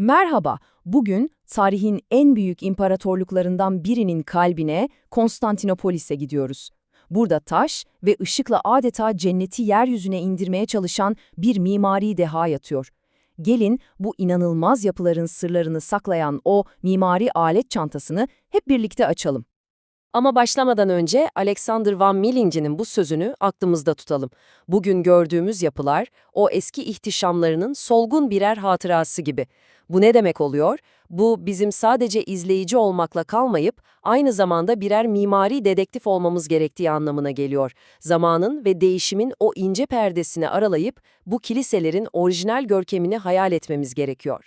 Merhaba, bugün tarihin en büyük imparatorluklarından birinin kalbine, Konstantinopolis'e gidiyoruz. Burada taş ve ışıkla adeta cenneti yeryüzüne indirmeye çalışan bir mimari deha yatıyor. Gelin bu inanılmaz yapıların sırlarını saklayan o mimari alet çantasını hep birlikte açalım. Ama başlamadan önce Alexander Van Millingen'in bu sözünü aklımızda tutalım. Bugün gördüğümüz yapılar o eski ihtişamlarının solgun birer hatırası gibi. Bu ne demek oluyor? Bu bizim sadece izleyici olmakla kalmayıp aynı zamanda birer mimari dedektif olmamız gerektiği anlamına geliyor. Zamanın ve değişimin o ince perdesini aralayıp bu kiliselerin orijinal görkemini hayal etmemiz gerekiyor.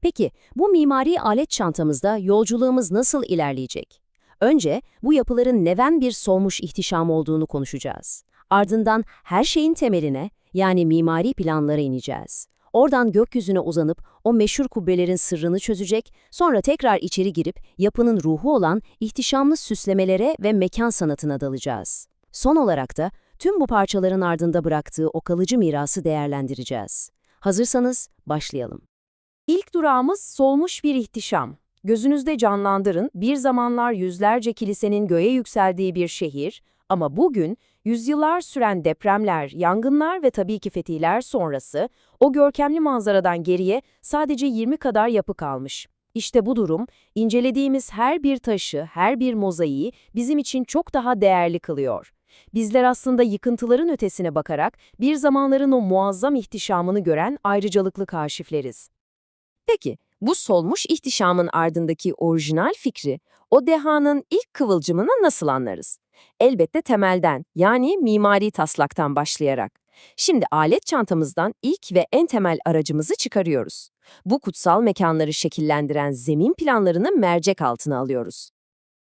Peki, bu mimari alet çantamızda yolculuğumuz nasıl ilerleyecek? Önce bu yapıların neven bir solmuş ihtişam olduğunu konuşacağız. Ardından her şeyin temeline, yani mimari planlara ineceğiz. Oradan gökyüzüne uzanıp o meşhur kubbelerin sırrını çözecek, sonra tekrar içeri girip yapının ruhu olan ihtişamlı süslemelere ve mekan sanatına dalacağız. Son olarak da tüm bu parçaların ardında bıraktığı o kalıcı mirası değerlendireceğiz. Hazırsanız başlayalım. İlk durağımız solmuş bir ihtişam. Gözünüzde canlandırın, bir zamanlar yüzlerce kilisenin göğe yükseldiği bir şehir ama bugün yüzyıllar süren depremler, yangınlar ve tabii ki fetihler sonrası o görkemli manzaradan geriye sadece 20 kadar yapı kalmış. İşte bu durum, incelediğimiz her bir taşı, her bir mozaiği bizim için çok daha değerli kılıyor. Bizler aslında yıkıntıların ötesine bakarak bir zamanların o muazzam ihtişamını gören ayrıcalıklı kaşifleriz. Peki, bu solmuş ihtişamın ardındaki orijinal fikri, o dehanın ilk kıvılcımını nasıl anlarız? Elbette temelden, yani mimari taslaktan başlayarak. Şimdi alet çantamızdan ilk ve en temel aracımızı çıkarıyoruz. Bu kutsal mekanları şekillendiren zemin planlarını mercek altına alıyoruz.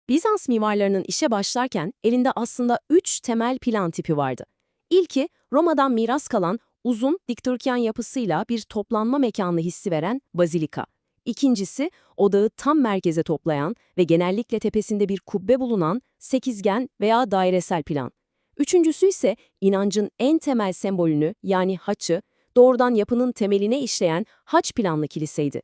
Bizans mimarlarının işe başlarken elinde aslında üç temel plan tipi vardı. İlki, Roma'dan miras kalan uzun dikdörtgen yapısıyla bir toplanma mekanlı hissi veren bazilika. İkincisi, odağı tam merkeze toplayan ve genellikle tepesinde bir kubbe bulunan sekizgen veya dairesel plan. Üçüncüsü ise inancın en temel sembolünü yani haçı, doğrudan yapının temeline işleyen haç planlı kiliseydi.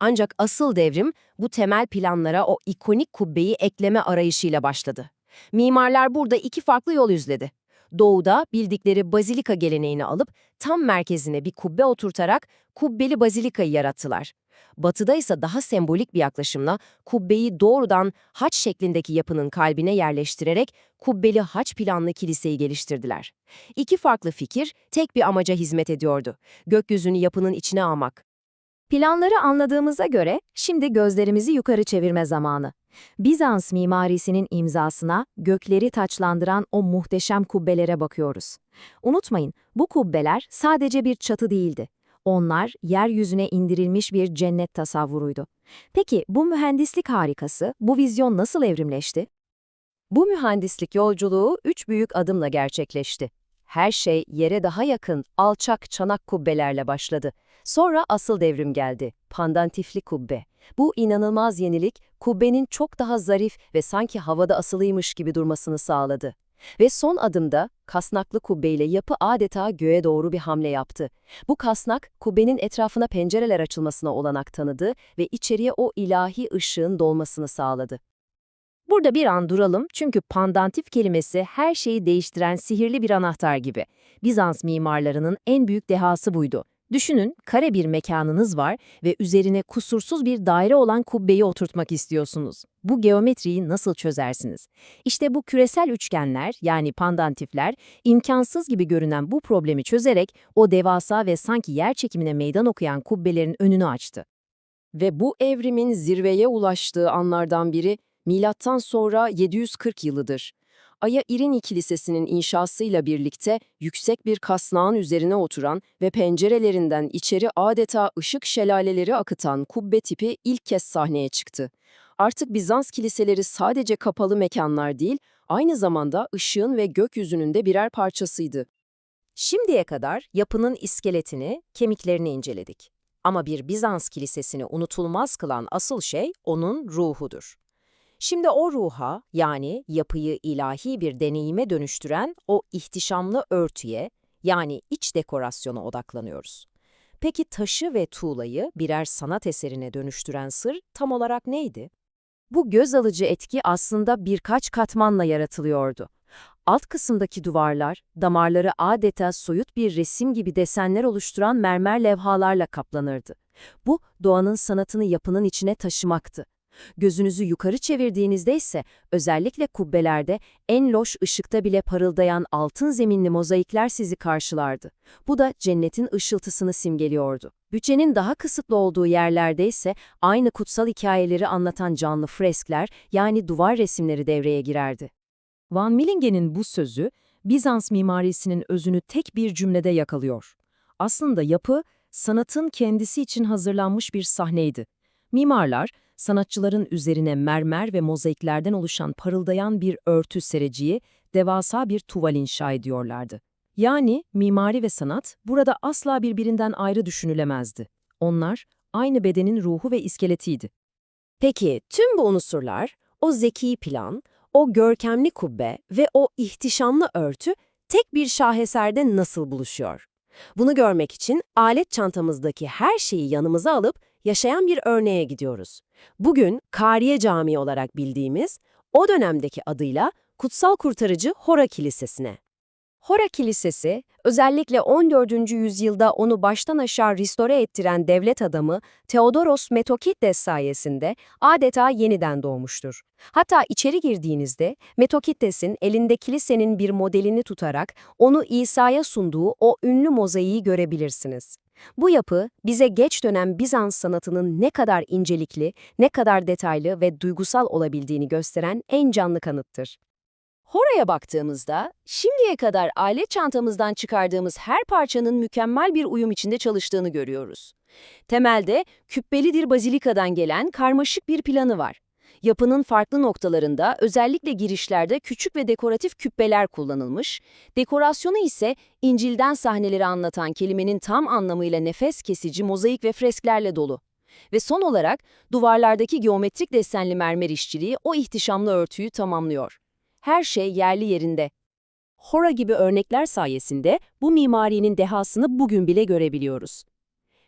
Ancak asıl devrim bu temel planlara o ikonik kubbeyi ekleme arayışıyla başladı. Mimarlar burada iki farklı yol izledi. Doğuda bildikleri bazilika geleneğini alıp tam merkezine bir kubbe oturtarak kubbeli bazilikayı yarattılar. Batıda ise daha sembolik bir yaklaşımla kubbeyi doğrudan haç şeklindeki yapının kalbine yerleştirerek kubbeli haç planlı kiliseyi geliştirdiler. İki farklı fikir tek bir amaca hizmet ediyordu. Gökyüzünü yapının içine almak. Planları anladığımıza göre şimdi gözlerimizi yukarı çevirme zamanı. Bizans mimarisinin imzasına gökleri taçlandıran o muhteşem kubbelere bakıyoruz. Unutmayın, bu kubbeler sadece bir çatı değildi. Onlar yeryüzüne indirilmiş bir cennet tasavvuruydu. Peki bu mühendislik harikası, bu vizyon nasıl evrimleşti? Bu mühendislik yolculuğu üç büyük adımla gerçekleşti. Her şey yere daha yakın, alçak çanak kubbelerle başladı. Sonra asıl devrim geldi, pandantifli kubbe. Bu inanılmaz yenilik, kubbenin çok daha zarif ve sanki havada asılıymış gibi durmasını sağladı. Ve son adımda kasnaklı kubbeyle yapı adeta göğe doğru bir hamle yaptı. Bu kasnak, kubbenin etrafına pencereler açılmasına olanak tanıdı ve içeriye o ilahi ışığın dolmasını sağladı. Burada bir an duralım çünkü pandantif kelimesi her şeyi değiştiren sihirli bir anahtar gibi. Bizans mimarlarının en büyük dehası buydu. Düşünün, kare bir mekanınız var ve üzerine kusursuz bir daire olan kubbeyi oturtmak istiyorsunuz. Bu geometriyi nasıl çözersiniz? İşte bu küresel üçgenler, yani pandantifler, imkansız gibi görünen bu problemi çözerek o devasa ve sanki yer çekimine meydan okuyan kubbelerin önünü açtı. Ve bu evrimin zirveye ulaştığı anlardan biri milattan sonra 740 yılıdır. Aya İrini Kilisesi'nin inşasıyla birlikte yüksek bir kasnağın üzerine oturan ve pencerelerinden içeri adeta ışık şelaleleri akıtan kubbe tipi ilk kez sahneye çıktı. Artık Bizans kiliseleri sadece kapalı mekanlar değil, aynı zamanda ışığın ve gökyüzünün de birer parçasıydı. Şimdiye kadar yapının iskeletini, kemiklerini inceledik. Ama bir Bizans kilisesini unutulmaz kılan asıl şey onun ruhudur. Şimdi o ruha, yani yapıyı ilahi bir deneyime dönüştüren o ihtişamlı örtüye, yani iç dekorasyona odaklanıyoruz. Peki taşı ve tuğlayı birer sanat eserine dönüştüren sır tam olarak neydi? Bu göz alıcı etki aslında birkaç katmanla yaratılıyordu. Alt kısımdaki duvarlar, damarları adeta soyut bir resim gibi desenler oluşturan mermer levhalarla kaplanırdı. Bu, doğanın sanatını yapının içine taşımaktı. Gözünüzü yukarı çevirdiğinizde ise özellikle kubbelerde en loş ışıkta bile parıldayan altın zeminli mozaikler sizi karşılardı. Bu da cennetin ışıltısını simgeliyordu. Bütçenin daha kısıtlı olduğu yerlerde ise aynı kutsal hikayeleri anlatan canlı freskler yani duvar resimleri devreye girerdi. Van Millingen'in bu sözü, Bizans mimarisinin özünü tek bir cümlede yakalıyor. Aslında yapı, sanatın kendisi için hazırlanmış bir sahneydi. Mimarlar, sanatçıların üzerine mermer ve mozaiklerden oluşan parıldayan bir örtü sereciği, devasa bir tuval inşa ediyorlardı. Yani mimari ve sanat burada asla birbirinden ayrı düşünülemezdi. Onlar, aynı bedenin ruhu ve iskeletiydi. Peki tüm bu unsurlar, o zeki plan, o görkemli kubbe ve o ihtişamlı örtü tek bir şaheserde nasıl buluşuyor? Bunu görmek için alet çantamızdaki her şeyi yanımıza alıp yaşayan bir örneğe gidiyoruz. Bugün Kariye Camii olarak bildiğimiz, o dönemdeki adıyla Kutsal Kurtarıcı Hora Kilisesi'ne. Hora Kilisesi, özellikle 14. yüzyılda onu baştan aşağı restore ettiren devlet adamı Theodoros Metokides sayesinde adeta yeniden doğmuştur. Hatta içeri girdiğinizde Metokides'in elinde kilisenin bir modelini tutarak onu İsa'ya sunduğu o ünlü mozaiği görebilirsiniz. Bu yapı bize geç dönem Bizans sanatının ne kadar incelikli, ne kadar detaylı ve duygusal olabildiğini gösteren en canlı kanıttır. Hora'ya baktığımızda, şimdiye kadar alet çantamızdan çıkardığımız her parçanın mükemmel bir uyum içinde çalıştığını görüyoruz. Temelde, küppelidir bazilikadan gelen karmaşık bir planı var. Yapının farklı noktalarında, özellikle girişlerde küçük ve dekoratif küpbeler kullanılmış, dekorasyonu ise İncil'den sahneleri anlatan kelimenin tam anlamıyla nefes kesici mozaik ve fresklerle dolu. Ve son olarak, duvarlardaki geometrik desenli mermer işçiliği o ihtişamlı örtüyü tamamlıyor. Her şey yerli yerinde. Hora gibi örnekler sayesinde bu mimarinin dehasını bugün bile görebiliyoruz.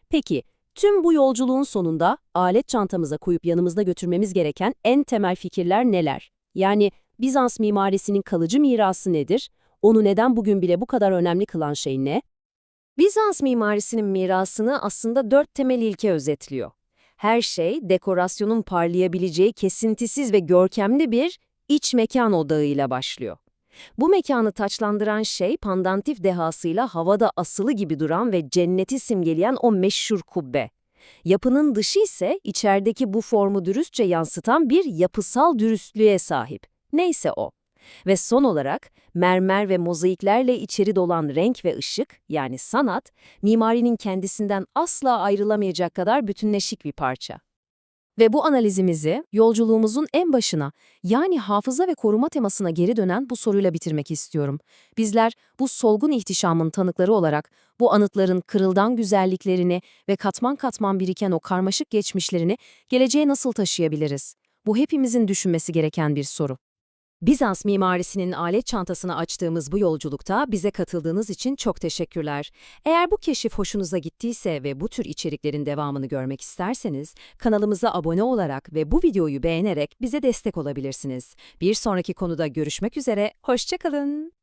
Peki, tüm bu yolculuğun sonunda alet çantamıza koyup yanımızda götürmemiz gereken en temel fikirler neler? Yani Bizans mimarisinin kalıcı mirası nedir? Onu neden bugün bile bu kadar önemli kılan şey ne? Bizans mimarisinin mirasını aslında dört temel ilke özetliyor. Her şey, dekorasyonun parlayabileceği kesintisiz ve görkemli bir iç mekan odağıyla başlıyor. Bu mekanı taçlandıran şey pandantif dehasıyla havada asılı gibi duran ve cenneti simgeleyen o meşhur kubbe. Yapının dışı ise içerideki bu formu dürüstçe yansıtan bir yapısal dürüstlüğe sahip. Neyse o. Ve son olarak mermer ve mozaiklerle içeri dolan renk ve ışık yani sanat, mimarinin kendisinden asla ayrılamayacak kadar bütünleşik bir parça. Ve bu analizimizi yolculuğumuzun en başına yani hafıza ve koruma temasına geri dönen bu soruyla bitirmek istiyorum. Bizler bu solgun ihtişamın tanıkları olarak bu anıtların kırıldan güzelliklerini ve katman katman biriken o karmaşık geçmişlerini geleceğe nasıl taşıyabiliriz? Bu hepimizin düşünmesi gereken bir soru. Bizans mimarisinin alet çantasını açtığımız bu yolculukta bize katıldığınız için çok teşekkürler. Eğer bu keşif hoşunuza gittiyse ve bu tür içeriklerin devamını görmek isterseniz kanalımıza abone olarak ve bu videoyu beğenerek bize destek olabilirsiniz. Bir sonraki konuda görüşmek üzere, hoşçakalın.